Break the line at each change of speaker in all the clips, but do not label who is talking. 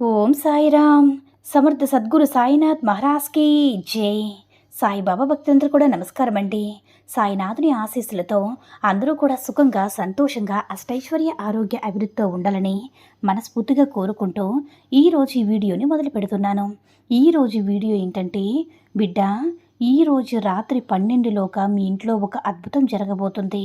ఓం సాయిరామ్. సమర్థ సద్గురు సాయినాథ్ మహారాజ్కి జై. సాయిబాబా భక్తులందరూ కూడా నమస్కారం అండి. సాయినాథుని ఆశీస్సులతో అందరూ కూడా సుఖంగా సంతోషంగా అష్టైశ్వర్య ఆరోగ్య అభివృద్ధితో ఉండాలని మనస్ఫూర్తిగా కోరుకుంటూ ఈరోజు ఈ వీడియోని మొదలు పెడుతున్నాను. ఈరోజు వీడియో ఏంటంటే బిడ్డ ఈరోజు రాత్రి పన్నెండులోగా మీ ఇంట్లో ఒక అద్భుతం జరగబోతుంది.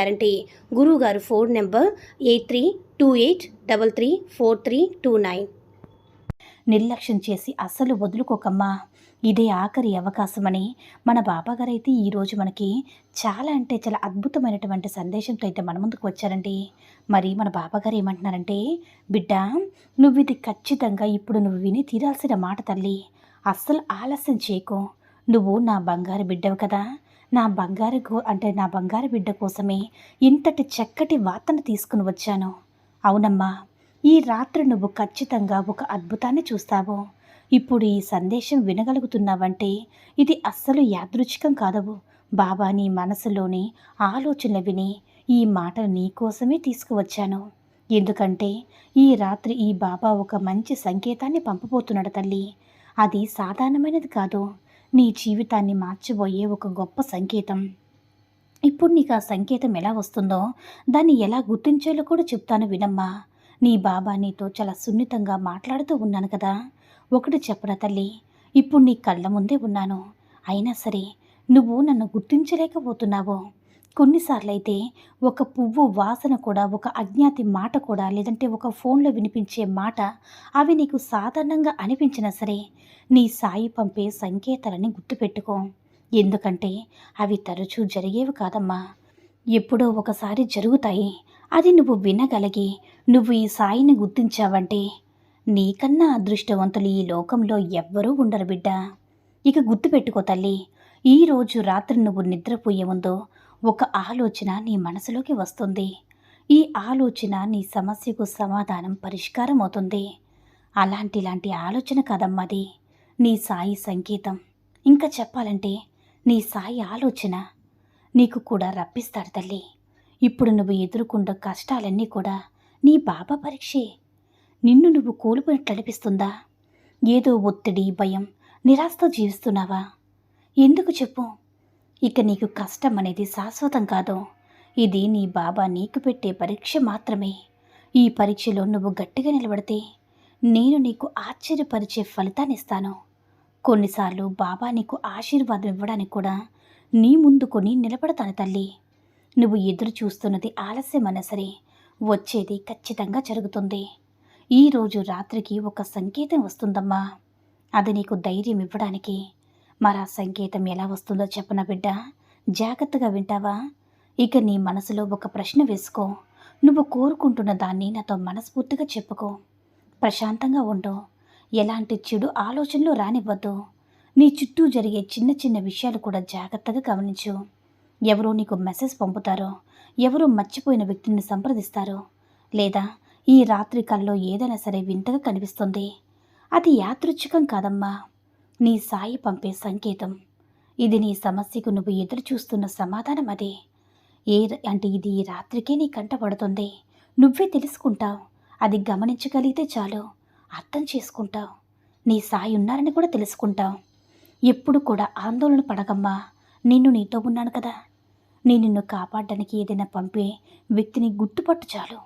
గ్యారంటీ. గురువుగారు phone number eight three two eight double three four three two nine.
నిర్లక్ష్యం చేసి అస్సలు వదులుకోకమ్మా. ఇదే ఆఖరి అవకాశమని మన బాబాగారు అయితే ఈరోజు మనకి చాలా అంటే చాలా అద్భుతమైనటువంటి సందేశంతో అయితే మన ముందుకు వచ్చారండి. మరి మన బాబాగారు ఏమంటున్నారంటే బిడ్డ నువ్వు ఇది ఖచ్చితంగా ఇప్పుడు నువ్వు విని తీరాల్సిన మాట తల్లి. అస్సలు ఆలస్యం చేయకు. నువ్వు నా బంగారు బిడ్డవు కదా. నా బంగారు అంటే నా బంగారు బిడ్డ కోసమే ఇంతటి చక్కటి వార్తను తీసుకుని వచ్చాను. అవునమ్మా ఈ రాత్రి నువ్వు ఖచ్చితంగా ఒక అద్భుతాన్ని చూస్తావు. ఇప్పుడు ఈ సందేశం వినగలుగుతున్నావంటే ఇది అస్సలు యాదృచ్ఛికం కాదవు. బాబా నీ మనసులోని ఆలోచన విని ఈ మాటలు నీకోసమే తీసుకువచ్చాను. ఎందుకంటే ఈ రాత్రి ఈ బాబా ఒక మంచి సంకేతాన్ని పంపబోతున్నాడు తల్లి. అది సాధారణమైనది కాదు. నీ జీవితాన్ని మార్చబోయే ఒక గొప్ప సంకేతం. ఇప్పుడు నీకు ఆ సంకేతం ఎలా వస్తుందో దాన్ని ఎలా గుర్తించాలో కూడా చెప్తాను వినమ్మా. నీ బాబా నీతో చాలా సున్నితంగా మాట్లాడుతూ ఉన్నాను కదా. ఒకటి చెప్పరా తల్లి? ఇప్పుడు నీ కళ్ళ ముందే ఉన్నాను. అయినా సరే నువ్వు నన్ను గుర్తించలేకపోతున్నావు. కొన్నిసార్లైతే ఒక పువ్వు వాసన కూడా ఒక అజ్ఞాతి మాట కూడా లేదంటే ఒక ఫోన్లో వినిపించే మాట అవి నీకు సాధారణంగా అనిపించినా సరే నీ సాయి పంపే సంకేతాలని గుర్తుపెట్టుకో. ఎందుకంటే అవి తరచూ జరిగేవి కాదమ్మా. ఎప్పుడో ఒకసారి జరుగుతాయి. అది నువ్వు వినగలిగి నువ్వు ఈ సాయిని గుర్తించావంటే నీకన్నా అదృష్టవంతులు ఈ లోకంలో ఎవ్వరూ ఉండరు బిడ్డ. ఇక గుర్తుపెట్టుకో తల్లి ఈరోజు రాత్రి నువ్వు నిద్రపోయే ముందు ఒక ఆలోచన నీ మనసులోకి వస్తుంది. ఈ ఆలోచన నీ సమస్యకు సమాధానం పరిష్కారం అవుతుంది. అలాంటి ఇలాంటి ఆలోచన కదమ్మది నీ సాయి సంకేతం. ఇంకా చెప్పాలంటే నీ సాయి ఆలోచన నీకు కూడా రప్పిస్తాడు తల్లి. ఇప్పుడు నువ్వు ఎదుర్కొన్న కష్టాలన్నీ కూడా నీ బాబా పరీక్షే. నిన్ను నువ్వు కోల్పోయినట్లు అనిపిస్తుందా? ఏదో ఒత్తిడి భయం నిరాశతో జీవిస్తున్నావా? ఎందుకు చెప్పు? ఇక నీకు కష్టం అనేది శాశ్వతం కాదు. ఇది నీ బాబా నీకు పెట్టే పరీక్ష మాత్రమే. ఈ పరీక్షలో నువ్వు గట్టిగా నిలబడితే నేను నీకు ఆశ్చర్యపరిచే ఫలితాన్ని ఇస్తాను. కొన్నిసార్లు బాబా నీకు ఆశీర్వాదం ఇవ్వడానికి కూడా నీ ముందు కొని నిలబడతాను తల్లి. నువ్వు ఎదురు చూస్తున్నది ఆలస్యమైనా సరే వచ్చేది ఖచ్చితంగా జరుగుతుంది. ఈరోజు రాత్రికి ఒక సంకేతం వస్తుందమ్మా. అది నీకు ధైర్యం ఇవ్వడానికి మరా సంకేతం ఎలా వస్తుందో చెప్పన బిడ్డ? జాగ్రత్తగా వింటావా? ఇక నీ మనసులో ఒక ప్రశ్న వేసుకో. నువ్వు కోరుకుంటున్న దాన్ని నాతో మనస్ఫూర్తిగా చెప్పుకో. ప్రశాంతంగా ఉండు. ఎలాంటి చెడు ఆలోచనలు రానివ్వద్దు. నీ చుట్టూ జరిగే చిన్న చిన్న విషయాలు కూడా జాగ్రత్తగా గమనించు. ఎవరో నీకు మెసేజ్ పంపుతారో ఎవరో మర్చిపోయిన వ్యక్తిని సంప్రదిస్తారో లేదా ఈ రాత్రి కల్లో ఏదైనా సరే వింతగా కనిపిస్తుంది. అది యాదృచ్ఛికం కాదమ్మా. నీ సాయి పంపే సంకేతం. ఇది నీ సమస్యకు నువ్వు ఎదురు చూస్తున్న సమాధానం అదే. ఏ అంటే ఇది ఈ రాత్రికే నీ కంటపడుతుంది నువ్వే తెలుసుకుంటావు. అది గమనించగలిగితే చాలు. అర్థం చేసుకుంటావు. నీ సాయి ఉన్నారని కూడా తెలుసుకుంటావు. ఎప్పుడు కూడా ఆందోళన పడగమ్మా నిన్ను నీతో ఉన్నాను కదా. నేను నిన్ను కాపాడడానికి ఏదైనా పంపే వ్యక్తిని గుర్తుపట్టు చాలు.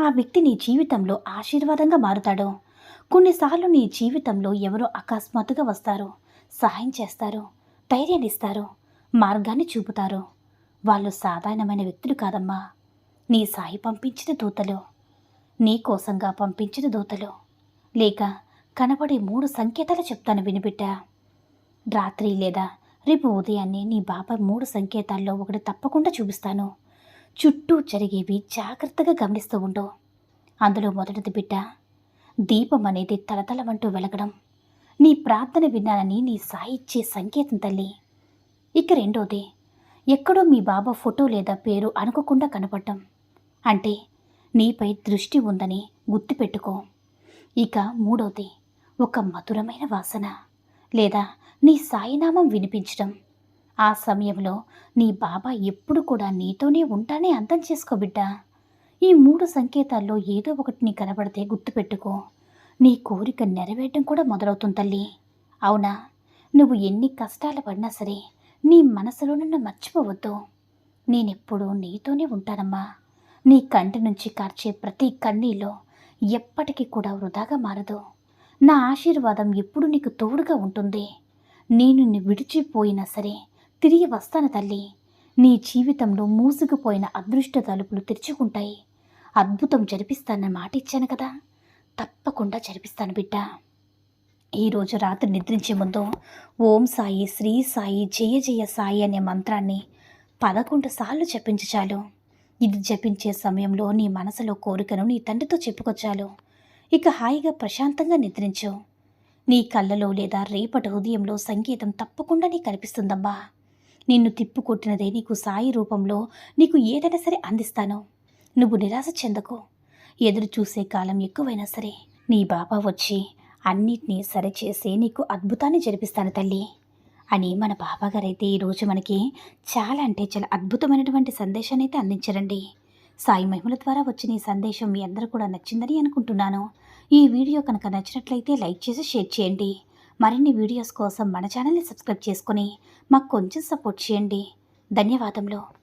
ఆ వ్యక్తి నీ జీవితంలో ఆశీర్వాదంగా మారుతాడు. కొన్నిసార్లు నీ జీవితంలో ఎవరో అకస్మాత్తుగా వస్తారు సహాయం చేస్తారు ధైర్యాన్ని ఇస్తారు మార్గాన్ని చూపుతారు. వాళ్ళు సాధారణమైన వ్యక్తులు కాదమ్మా. నీ సాయి పంపించిన దూతలు నీ కోసంగా పంపించిన దూతలు. లేక కనబడే మూడు సంకేతాలు చెప్తాను వినిబిట్టా రాత్రి లేదా రేపు ఉదయాన్నే నీ బాబా మూడు సంకేతాల్లో ఒకటి తప్పకుండా చూపిస్తాను. చుట్టూ జరిగేవి జాగ్రత్తగా గమనిస్తూ ఉండు. అందులో మొదటిది బిడ్డ దీపం అనేది తలతలమంటూ వెలగడం. నీ ప్రార్థన విన్నానని నీ సాయి ఇచ్చే సంకేతం తల్లి. ఇక రెండోది ఎక్కడో మీ బాబా ఫోటో లేదా పేరు అనుకోకుండా కనపడటం అంటే నీపై దృష్టి ఉందని గుర్తుపెట్టుకో. ఇక మూడోది ఒక మధురమైన వాసన లేదా నీ సాయినామం వినిపించడం. ఆ సమయంలో నీ బాబా ఎప్పుడు కూడా నీతోనే ఉంటానే అర్థం చేసుకో బిడ్డా. ఈ మూడు సంకేతాల్లో ఏదో ఒకటి నీ కనబడితే గుర్తుపెట్టుకో. నీ కోరిక నెరవేయటం కూడా మొదలవుతుంది తల్లి. అవునా? నువ్వు ఎన్ని కష్టాలు పడినా సరే నీ మనసులో నన్ను మర్చిపోవద్దు. నేనెప్పుడూ నీతోనే ఉంటానమ్మా. నీ కంటి నుంచి కార్చే ప్రతి కన్నీలో ఎప్పటికీ కూడా వృధాగా మారదు. నా ఆశీర్వాదం ఎప్పుడు నీకు తోడుగా ఉంటుంది. నేను నిన్ను విడిచిపోయినా సరే తిరిగి వస్తాను తల్లి. నీ జీవితంలో మూసుకుపోయిన అదృష్ట తలుపులు తెరుచుకుంటాయి. అద్భుతం జరిపిస్తానని మాట ఇచ్చాను కదా. తప్పకుండా జరిపిస్తాను బిడ్డ. ఈరోజు రాత్రి నిద్రించే ముందు ఓం సాయి శ్రీ సాయి జయ జయ సాయి అనే మంత్రాన్ని పదకొండు సార్లు జపించు చాలు. ఇది జపించే సమయంలో నీ మనసులో కోరికను నీ తండ్రితో చెప్పుకొచ్చాలు ఇక హాయిగా ప్రశాంతంగా నిద్రించు. నీ కళ్ళలో లేదా రేపటి హృదయంలో సంగీతం తప్పకుండా నీ కనిపిస్తుందమ్మా నిన్ను తిప్పుకొట్టినదే నీకు సాయి రూపంలో నీకు ఏదైనా సరే అందిస్తాను. నువ్వు నిరాశ చెందకు. ఎదురు చూసే కాలం ఎక్కువైనా సరే నీ బాబా వచ్చి అన్నిటినీ సరిచేసి నీకు అద్భుతాన్ని జరిపిస్తాను తల్లి. అని మన బాబాగారైతే ఈరోజు మనకి చాలా అంటే చాలా అద్భుతమైనటువంటి సందేశాన్ని అయితే అందించారండి. సాయి మహిమల ద్వారా వచ్చిన ఈ సందేశం మీ అందరూ కూడా నచ్చిందని అనుకుంటున్నాను. ఈ వీడియో కనుక నచ్చినట్లయితే లైక్ చేసి షేర్ చేయండి. మరిన్ని వీడియోస్ కోసం మన ఛానల్ని సబ్స్క్రైబ్ చేసుకొని మాకు కొంచెం సపోర్ట్ చేయండి. ధన్యవాదములు.